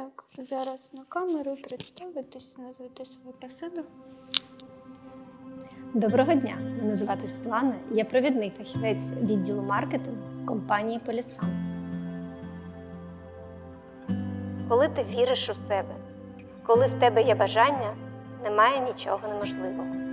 Так, зараз на камеру представитись, назвати свою посаду. Доброго дня! Мене звати Світлана. Я провідний фахівець відділу маркетингу компанії Полісан. Коли ти віриш у себе, коли в тебе є бажання, немає нічого неможливого.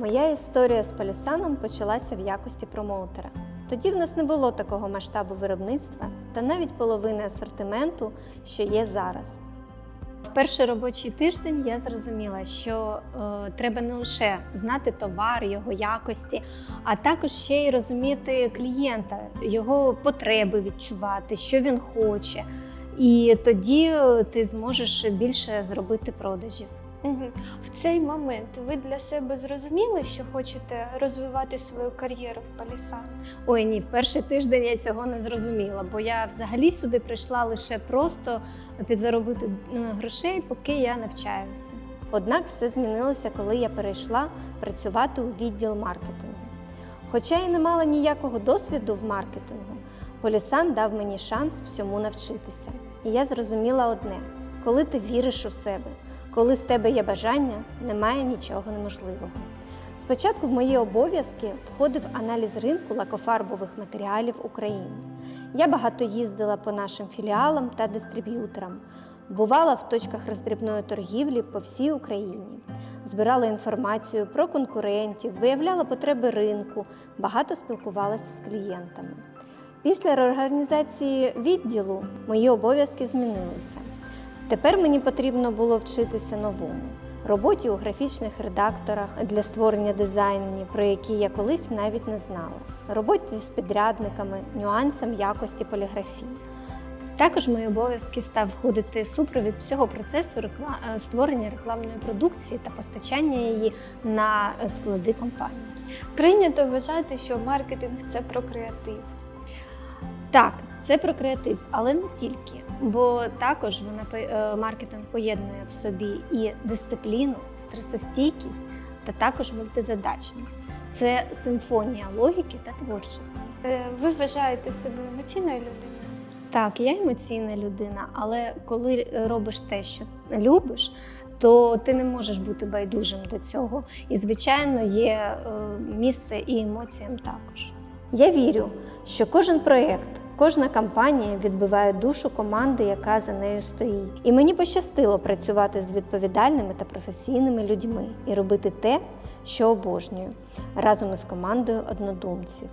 Моя історія з Полісаном почалася в якості промоутера. Тоді в нас не було такого масштабу виробництва та навіть половини асортименту, що є зараз. В перший робочий тиждень я зрозуміла, що е, треба не лише знати товар, його якості, а також ще й розуміти клієнта, його потреби відчувати, що він хоче. І тоді е, ти зможеш більше зробити продажів. В цей момент ви для себе зрозуміли, що хочете розвивати свою кар'єру в Палісан? Ой, ні, в перший тиждень я цього не зрозуміла, бо я взагалі сюди прийшла лише просто підзаробити е, грошей, поки я навчаюся. Однак все змінилося, коли я перейшла працювати у відділ маркетингу. Хоча я не мала ніякого досвіду в маркетингу, Полісан дав мені шанс всьому навчитися. І я зрозуміла одне: коли ти віриш у себе, коли в тебе є бажання, немає нічого неможливого. Спочатку в мої обов'язки входив аналіз ринку лакофарбових матеріалів України. Я багато їздила по нашим філіалам та дистриб'юторам, бувала в точках роздрібної торгівлі по всій Україні, збирала інформацію про конкурентів, виявляла потреби ринку, багато спілкувалася з клієнтами. Після реорганізації відділу мої обов'язки змінилися. Тепер мені потрібно було вчитися новому роботі у графічних редакторах для створення дизайнів, про які я колись навіть не знала, роботі з підрядниками, нюансам якості поліграфії. Також мої обов'язки став входити супровід всього процесу рекла- е, створення рекламної продукції та постачання її на склади компанії. Прийнято вважати, що маркетинг це про креатив. Так, це про креатив, але не тільки, бо також вона по- е, маркетинг поєднує в собі і дисципліну, стресостійкість та також мультизадачність. Це симфонія логіки та творчості. Е, Ви вважаєте себе емоційною людиною? Так, я емоційна людина, але коли е, робиш те, що любиш, то ти не можеш бути байдужим до цього. І, звичайно, є місце і емоціям також. Я вірю, що кожен проєкт, кожна кампанія відбиває душу команди, яка за нею стоїть. І мені пощастило працювати з відповідальними та професійними людьми і робити те, що обожнюю, разом із командою однодумців.